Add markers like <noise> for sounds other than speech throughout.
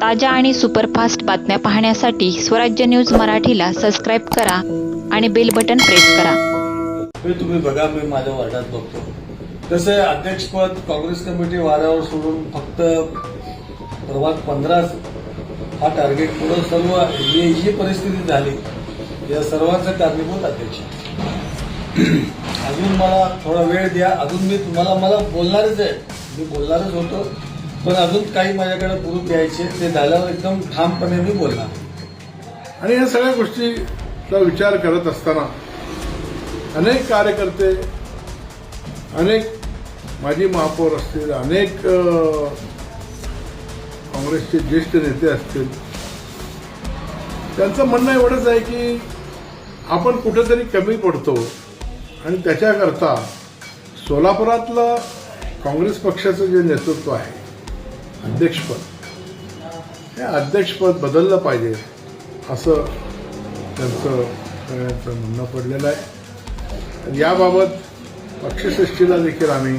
ताज्या आणि सुपरफास्ट बातम्या पाहण्यासाठी स्वराज्य न्यूज मराठीला सबस्क्राईब करा आणि बेल बटन प्रेस करा. हे तुम्ही बघा मी माझ्या वार्डात बघतो. तसे अध्यक्षपद काँग्रेस कमिटी वाऱ्यावर सोडून फक्त प्रभाग पंधरा हा टार्गेट पुढं सर्व ही जी परिस्थिती झाली या सर्वांचं कारणीभूत अध्यक्ष. अजून मला थोडा वेळ द्या. अजून मी तुम्हाला मला बोलणारच आहे. मी बोलणारच होतो. पण अजून काही माझ्याकडे प्रूफ द्यायचे ते झाल्यावर एकदम ठामपणे मी बोलणार. आणि या सगळ्या गोष्टीचा विचार करत असताना अनेक कार्यकर्ते अनेक माजी महापौर असतील अनेक काँग्रेसचे ज्येष्ठ नेते असतील. त्यांचं म्हणणं एवढंच आहे की आपण कुठेतरी कमी पडतो आणि त्याच्याकरता सोलापुरातलं काँग्रेस पक्षाचं जे नेतृत्व आहे अध्यक्षपद. हे अध्यक्षपद बदललं पाहिजे असं त्यांचं सगळ्यांचं म्हणणं पडलेलं आहे. याबाबत पक्षश्रेष्ठीला देखील आम्ही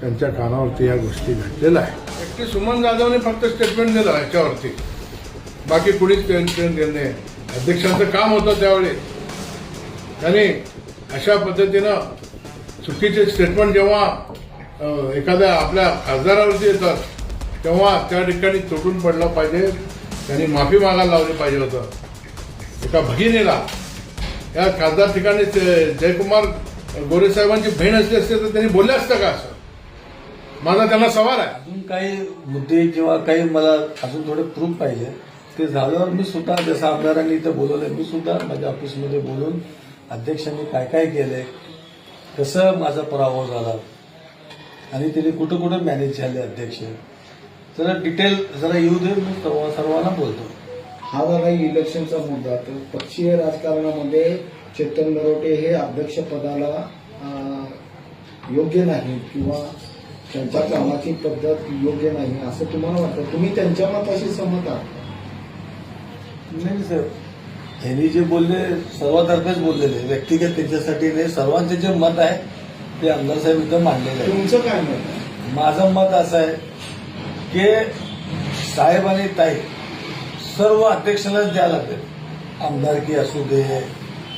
त्यांच्या कानावरती या गोष्टी घडलेल्या आहे एकटी सुमन जाधवने फक्त स्टेटमेंट दिलं याच्यावरती. बाकी कुणीच स्टेटमेंट अध्यक्षांचं काम होतं त्यावेळी. त्यांनी अशा पद्धतीनं चुकीचे स्टेटमेंट जेव्हा एखाद्या आपल्या खासदारावरती येतात तेव्हा त्या ठिकाणी तुटून पडलं पाहिजे. त्यांनी माफी मागायला लावली पाहिजे होतं. एका भगिनीला. या खासदार ठिकाणी ते जयकुमार गोरे साहेबांची बहीण असली असते तर त्यांनी बोलले असतं का असं? माझा त्यांना सवाल आहे. अजून काही मुद्दे किंवा काही मला अजून थोडे प्रूफ पाहिजे. ते झाल्यावर मी सुद्धा जसं आमदारांनी इथं बोलवलं मी सुद्धा माझ्या ऑफिसमध्ये बोलून अध्यक्षांनी काय काय केलंय कसं माझा पराभव झाला. आणि त्यांनी कुठं कुठं मॅनेज झाले अध्यक्ष. जरा डिटेल जरा येऊ दे मी सर्व सर्वांना बोलतो. हा झाला इलेक्शनचा मुद्दा तर पक्षीय राजकारणामध्ये चेतन नरोटे हे अध्यक्षपदाला अं, योग्य नाही किंवा त्यांच्या कामाची पद्धत योग्य नाही असं तुम्हाला वाटतं? तुम्ही त्यांच्या मताशी सहमत आहात? नाही सर यांनी जे बोलले सर्वातर्फेच बोललेले. व्यक्तिगत त्यांच्यासाठी नाही सर्वांचे जे मत आहे ते आमदार साहेब इथं मांडलेले आहे तुमचं काय मत आहे? माझं मत असं आहे के साहेब आणि ताई सर्व अध्यक्षांनाच द्यायला लागते आमदारकी असू दे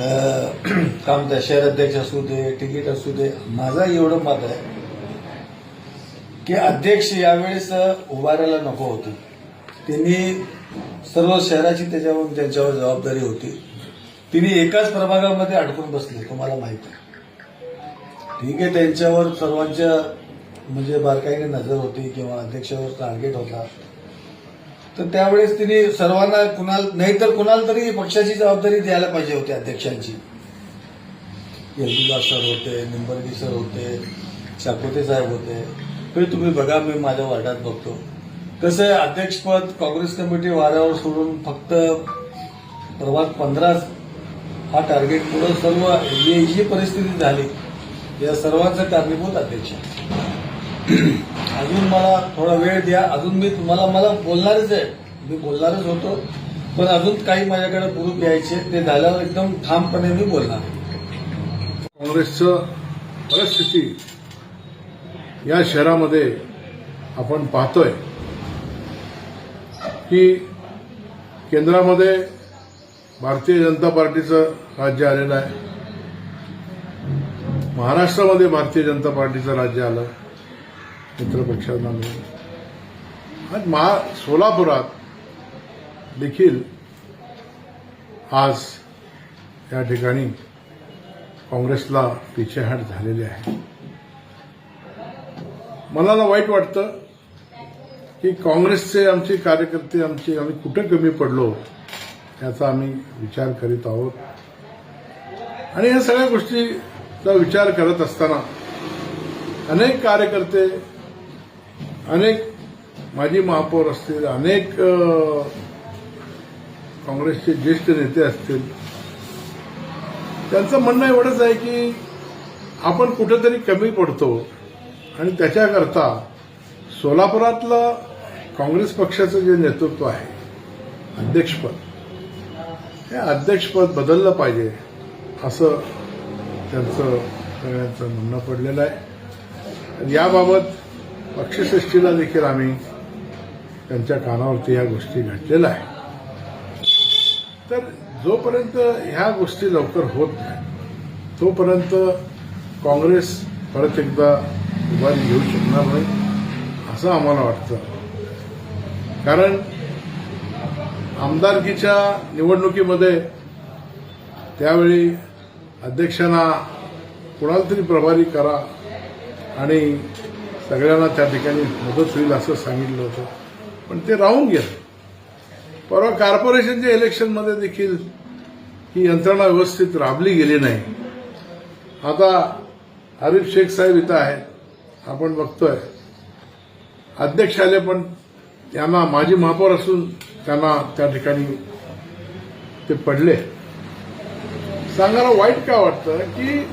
<clears throat> काम शहर अध्यक्ष असू दे तिकीट असू दे माझं एवढं मत आहे की अध्यक्ष यावेळेस उभारायला नको होते. त्यांनी सर्व शहराची त्याच्यावर त्यांच्यावर जबाबदारी होती. तिने एकाच प्रभागामध्ये अडकून बसले तुम्हाला माहिती आहे. ठीक आहे त्यांच्यावर सर्वांच्या म्हणजे बारकाईने नजर होती किंवा अध्यक्षावर टार्गेट होता. तर त्यावेळेस तिने सर्वांना कुणाल नाही तर कुणाला तरी पक्षाची जबाबदारी द्यायला पाहिजे होती अध्यक्षांची. येलदुला सर होते निंबर्गी सर होते चाकोते साहेब होते. हे तुम्ही बघा मी माझ्या वार्डात बघतो. तसं अध्यक्षपद काँग्रेस कमिटी वाऱ्यावर सोडून फक्त प्रभाग पंधरा हा टार्गेट पुढं सर्व ही जी परिस्थिती झाली. या सर्वांचं कारणीभूत अध्यक्ष. अजून मला थोडा वेळ द्या. अजून मी तुम्हाला मला बोलणारच आहे. मी बोलणारच होतो. पण अजून काही माझ्याकडे ग्रुप द्यायचे ते झाल्यावर एकदम ठामपणे मी बोलणार काँग्रेसचं परिस्थिती या शहरामध्ये आपण पाहतोय की केंद्रामध्ये भारतीय जनता पार्टीचं राज्य आलेलं आहे. महाराष्ट्रामध्ये भारतीय जनता पार्टीचं राज्य आलं. मित्रपक्षांना मिळून. आज महा सोलापुरात देखील आज या ठिकाणी काँग्रेसला पिछेहाट झालेली आहे. मला वाईट वाटतं की काँग्रेसचे आमचे कार्यकर्ते आमचे आम्ही कुठे कमी पडलो याचा आम्ही विचार करीत आहोत. आणि या सगळ्या गोष्टीचा विचार करत असताना अनेक कार्यकर्ते अनेक माजी महापौर असतील अनेक काँग्रेसचे ज्येष्ठ नेते असतील. त्यांचं म्हणणं एवढंच आहे की आपण कुठेतरी कमी पडतो आणि त्याच्याकरता सोलापुरातलं काँग्रेस पक्षाचं जे नेतृत्व आहे अध्यक्षपद हे अध्यक्षपद बदललं पाहिजे असं त्यांचं सगळ्यांचं म्हणणं पडलेलं आहे. याबाबत पक्षसृष्टीला देखील आम्ही त्यांच्या कानावरती या गोष्टी घडलेल्या आहे तर जोपर्यंत ह्या गोष्टी लवकर होत नाही तोपर्यंत काँग्रेस परत एकदा उभारी घेऊ शकणार नाही असं आम्हाला वाटतं. कारण आमदारकीच्या निवडणुकीमध्ये त्यावेळी अध्यक्षांना कुणाला तरी प्रभारी करा आणि सगळ्यांना त्या ठिकाणी मदत होईल असं सांगितलं होतं. पण ते राहून गेलं. परवा कॉर्पोरेशनच्या इलेक्शनमध्ये देखील ही यंत्रणा व्यवस्थित राबली गेली नाही. आता आरिफ शेख साहेब इथं आहेत. आपण बघतोय. अध्यक्ष आले पण त्यांना माजी महापौर असून त्यांना त्या ठिकाणी ते पडले. सांगायला वाईट का वाटतं की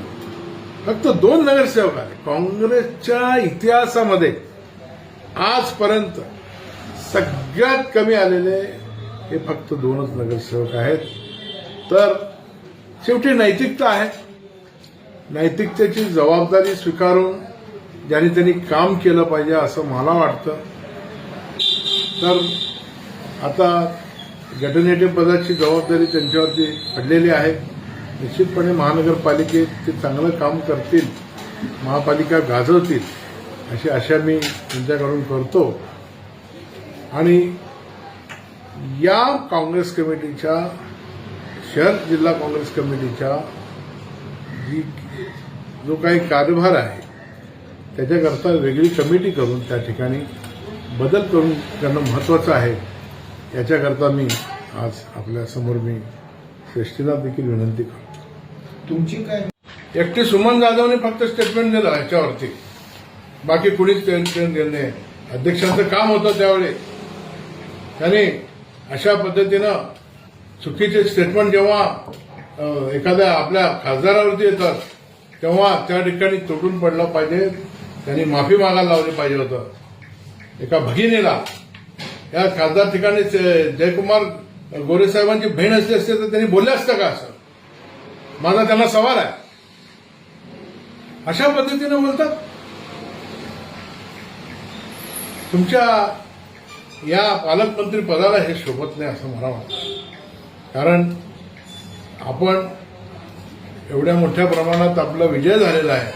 फक्त दोन नगरसेवक आहेत काँग्रेसच्या इतिहासामध्ये आजपर्यंत सगळ्यात कमी आलेले हे फक्त दोनच नगरसेवक आहेत. तर शेवटी नैतिकता आहे. नैतिकतेची जबाबदारी स्वीकारून ज्यांनी त्यांनी काम केलं पाहिजे असं मला वाटतं. तर आता गटनेते पदाची जबाबदारी त्यांच्यावरती पडलेली आहे. निश्चितपणे महानगरपालिकेत ते चांगलं काम करतील महापालिका गाजवतील अशी आशा मी त्यांच्याकडून करतो. आणि या काँग्रेस कमिटीच्या शहर जिल्हा काँग्रेस कमिटीच्या जी जो काही कार्यभार आहे त्याच्याकरता वेगळी कमिटी करून त्या ठिकाणी बदल करून करणं महत्वाचं आहे याच्याकरता मी आज आपल्यासमोर मी श्रेष्ठीला देखील विनंती करतो. तुमची काय? एकटे सुमन जाधवने फक्त स्टेटमेंट दिलं याच्यावरती बाकी कुणीच स्टेटमेंट दिलं नाही अध्यक्षांचं काम होतं त्यावेळी. त्यांनी अशा पद्धतीनं चुकीचे स्टेटमेंट जेव्हा एखाद्या आपल्या खासदारावरती येतात तेव्हा त्या ठिकाणी तुटून पडलं पाहिजे. त्यांनी माफी मागायला लावली पाहिजे होतं. एका भगिनीला. या खासदार ठिकाणी जयकुमार गोरे साहेबांची बहीण असली असते तर त्यांनी बोलले असतं का असं? माझा त्यांना सवाल आहे. अशा पद्धतीने बोलतात? तुमच्या या पालकमंत्री पदाला हे शोभत नाही असं मला वाटतं. कारण आपण एवढ्या मोठ्या प्रमाणात आपला विजय झालेला आहे.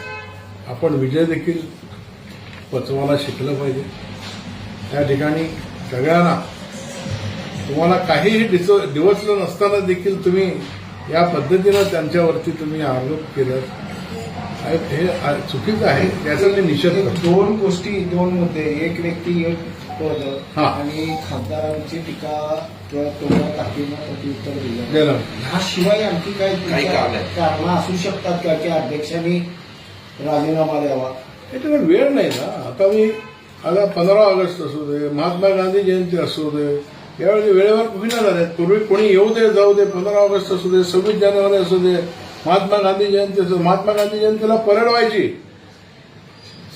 आपण विजय देखील पचवायला शिकलं पाहिजे. त्या ठिकाणी सगळ्यांना तुम्हाला काहीही दिसो दिवसलं नसताना देखील तुम्ही या पद्धतीनं त्यांच्यावरती तुम्ही आरोप केलं हे चुकीचं आहे. याचा मी निषेध करतो. दोन गोष्टी दोन मुद्दे. एक व्यक्ती एक पद. हा. आणि खासदारांची टीका किंवा तोडा टाकीनं प्रत्युत्तर दिलं. गेलं ह्याशिवाय आणखी काय काही कारण असू शकतात का? की अध्यक्षांनी राजीनामा द्यावा? याच्याला वेळ नाही ना. आता मी आता पंधरा ऑगस्ट असू दे महात्मा गांधी जयंती असू दे यावेळी वेळेवर होईना झाल्यात पूर्वी कोणी येऊ दे जाऊ दे पंधरा ऑगस्ट असू दे सव्वीस जानेवारी असू दे महात्मा गांधी जयंती असू महात्मा गांधी जयंतीला परेड व्हायची.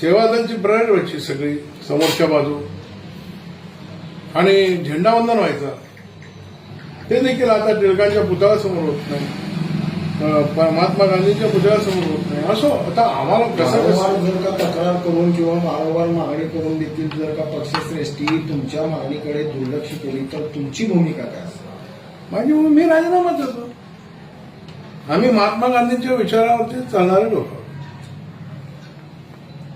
सेवादलची परेड व्हायची सगळी समोरच्या बाजू. आणि झेंडावंदन व्हायचं. ते देखील आता टिळकांच्या पुतळ्यासमोर होत नाही. महात्मा गांधींच्या पुतळ्यासमोर होत नाही असो आता आम्हाला कसं कसं जर का तक्रार करून किंवा वारंवार मागणी करून देखील जर का पक्षश्रेष्ठी तुमच्या मागणीकडे दुर्लक्ष केली तर तुमची भूमिका काय असेल माझी म्हणून मी राजीनामा देतो आम्ही महात्मा गांधींच्या विचारावरती चालणारे लोक.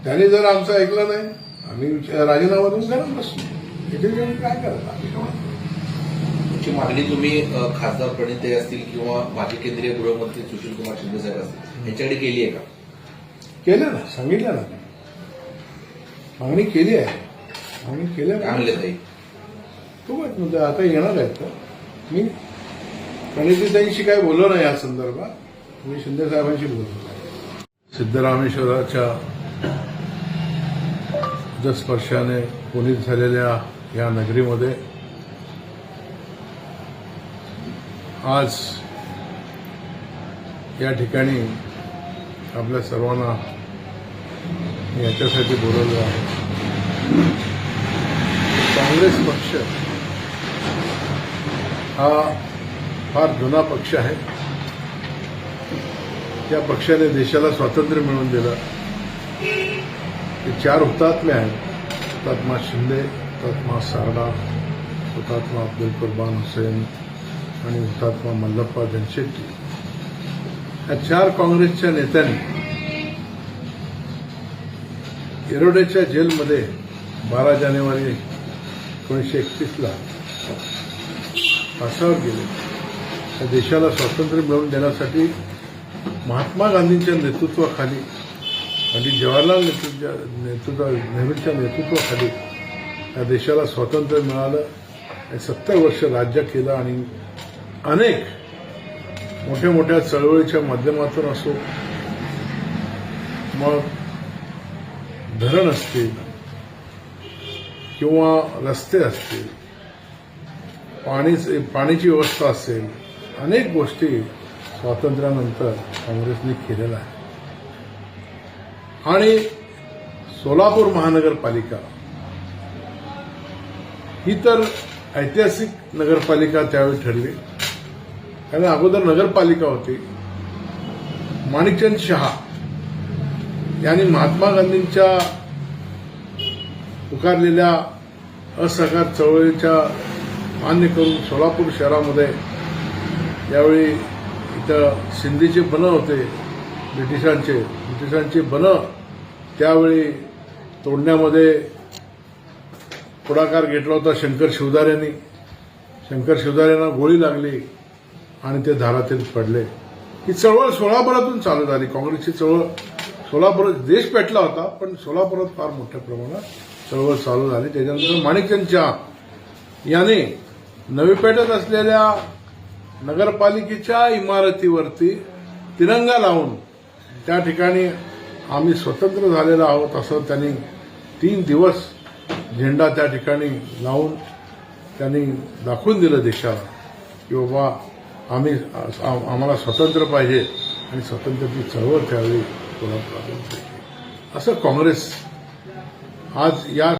त्यांनी जर आमचं ऐकलं नाही आम्ही राजीनामा देऊन घरात बसलो याच्याशिवाय काय काय? तुमची मागणी तुम्ही खासदार प्रणिते असतील किंवा माजी केंद्रीय गृहमंत्री सुशील कुमार शिंदे साहेब असतील यांच्याकडे केली आहे का? केलं ना सांगितलं ना. मागणी केली आहे. मागणी केल्या म्हणले ताई? खूप आहेत मुद्दे आता येणार आहेत का मी प्रणितीताईंशी काय बोललो नाही या संदर्भात. मी शिंदे साहेबांशी बोललो सिद्धरामेश्वराच्या स्पर्शाने पुनीत झालेल्या या नगरीमध्ये आज या ठिकाणी आपल्या सर्वांना मी याच्यासाठी बोलवलं आहे. काँग्रेस पक्ष हा फार जुना पक्ष आहे. त्या पक्षाने देशाला स्वातंत्र्य मिळवून दिलं. ते चार हुतात्मे आहेत. हुतात्मा शिंदे हुतात्मा सारडा हुतात्मा अब्दुल कुर्बान हुसेन आणि हुतात्मा मल्लप्पा जनशेट्टी. या चार काँग्रेसच्या नेत्यांनी येरोड्याच्या जेलमध्ये बारा जानेवारी एकोणीसशे एकतीसला फासावर गेले. त्या देशाला स्वातंत्र्य मिळवून देण्यासाठी महात्मा गांधींच्या नेतृत्वाखाली पंडित जवाहरलाल नेतृत्व नेतृत्व नेहरूंच्या नेतृत्वाखाली या देशाला स्वातंत्र्य मिळालं. आणि सत्तर वर्ष राज्य केलं आणि अनेक मोठ्या मोठ्या चळवळीच्या माध्यमातून असो मग धरण असतील किंवा रस्ते असतील पाणी पाण्याची व्यवस्था असेल अनेक गोष्टी स्वातंत्र्यानंतर काँग्रेसने केलेल्या आहे आणि सोलापूर महानगरपालिका ही तर ऐतिहासिक नगरपालिका त्यावेळी ठरली. कारण अगोदर नगरपालिका होती. माणिकचंद शहा यांनी महात्मा गांधींच्या पुकारलेल्या असहकार चळवळीच्या मान्य करून सोलापूर शहरामध्ये यावेळी इथं सिंधीचे बन होते ब्रिटिशांचे. ब्रिटिशांची बन त्यावेळी तोडण्यामध्ये पुढाकार घेतला होता शंकर शिवदार यांनी. शंकर शिवदार यांना गोळी लागली. आणि ते दारातील पडले. ही चळवळ सोलापुरातून चालू झाली. काँग्रेसची चळवळ सोलापुरात देश पेटला होता पण सोलापुरात फार मोठ्या प्रमाणात चळवळ चालू झाली. त्याच्यानंतर माणिकचंद चहा याने नवी पेठत असलेल्या नगरपालिकेच्या इमारतीवरती तिरंगा लावून त्या ठिकाणी आम्ही स्वतंत्र झालेलो आहोत असं त्यांनी तीन दिवस झेंडा त्या ठिकाणी लावून त्यांनी दाखवून दिलं देशाला की बाबा आम्ही आम्हाला स्वतंत्र पाहिजे आणि स्वतंत्रची चळवळ त्यावेळी कोल्हापुरातून असं काँग्रेस आज या